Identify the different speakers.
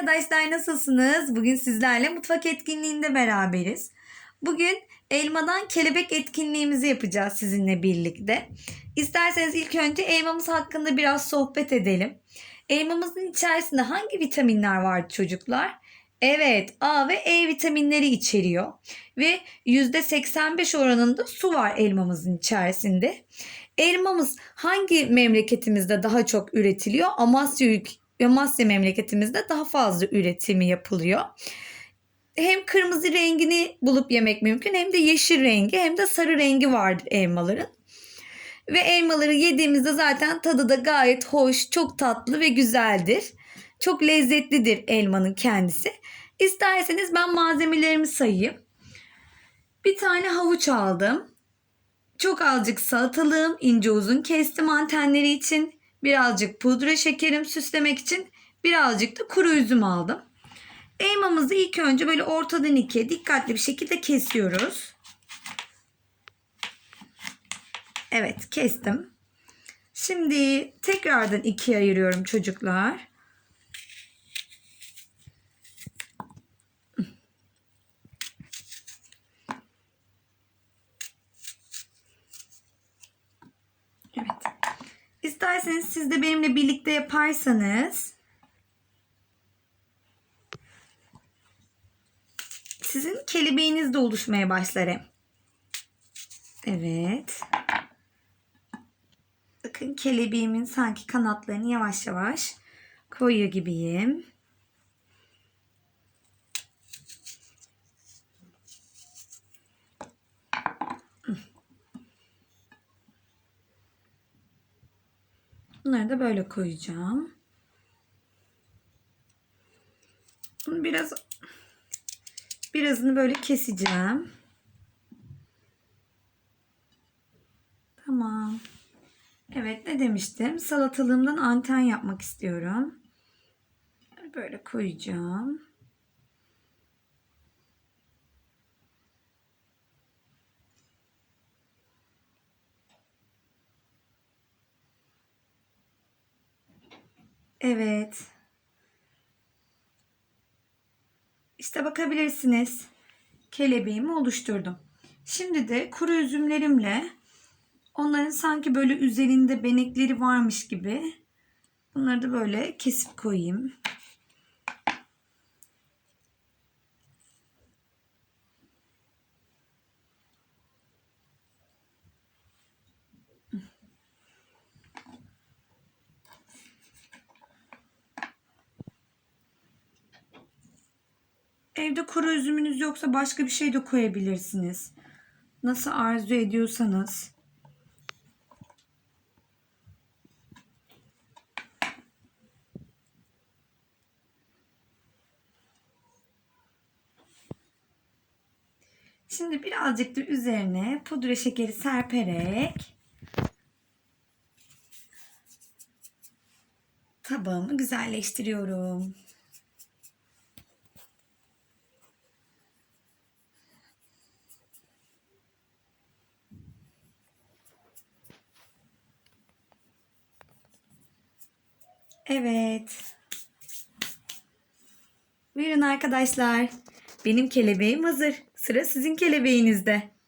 Speaker 1: arkadaşlar nasılsınız? Bugün sizlerle mutfak etkinliğinde beraberiz. Bugün elmadan kelebek etkinliğimizi yapacağız sizinle birlikte. İsterseniz ilk önce elmamız hakkında biraz sohbet edelim. Elmamızın içerisinde hangi vitaminler var çocuklar? Evet, A ve E vitaminleri içeriyor ve %85 oranında su var elmamızın içerisinde. Elmamız hangi memleketimizde daha çok üretiliyor? Amasya Amasya memleketimizde daha fazla üretimi yapılıyor. Hem kırmızı rengini bulup yemek mümkün hem de yeşil rengi hem de sarı rengi vardır elmaların. Ve elmaları yediğimizde zaten tadı da gayet hoş, çok tatlı ve güzeldir. Çok lezzetlidir elmanın kendisi. İsterseniz ben malzemelerimi sayayım. Bir tane havuç aldım. Çok azıcık salatalığım ince uzun kestim antenleri için. Birazcık pudra şekerim süslemek için. Birazcık da kuru üzüm aldım. Elmamızı ilk önce böyle ortadan ikiye dikkatli bir şekilde kesiyoruz. Evet kestim. Şimdi tekrardan ikiye ayırıyorum çocuklar. Evet. İsterseniz siz de benimle birlikte yaparsanız sizin kelebeğiniz de oluşmaya başlar. Evet. Bakın kelebeğimin sanki kanatlarını yavaş yavaş koyuyor gibiyim. Bunları da böyle koyacağım. Bunu biraz birazını böyle keseceğim. Tamam. Evet ne demiştim? Salatalığımdan anten yapmak istiyorum. Böyle koyacağım. Evet. İşte bakabilirsiniz. Kelebeğimi oluşturdum. Şimdi de kuru üzümlerimle onların sanki böyle üzerinde benekleri varmış gibi bunları da böyle kesip koyayım. Evde kuru üzümünüz yoksa başka bir şey de koyabilirsiniz. Nasıl arzu ediyorsanız. Şimdi birazcık da üzerine pudra şekeri serperek tabağımı güzelleştiriyorum. Evet. Buyurun arkadaşlar. Benim kelebeğim hazır. Sıra sizin kelebeğinizde.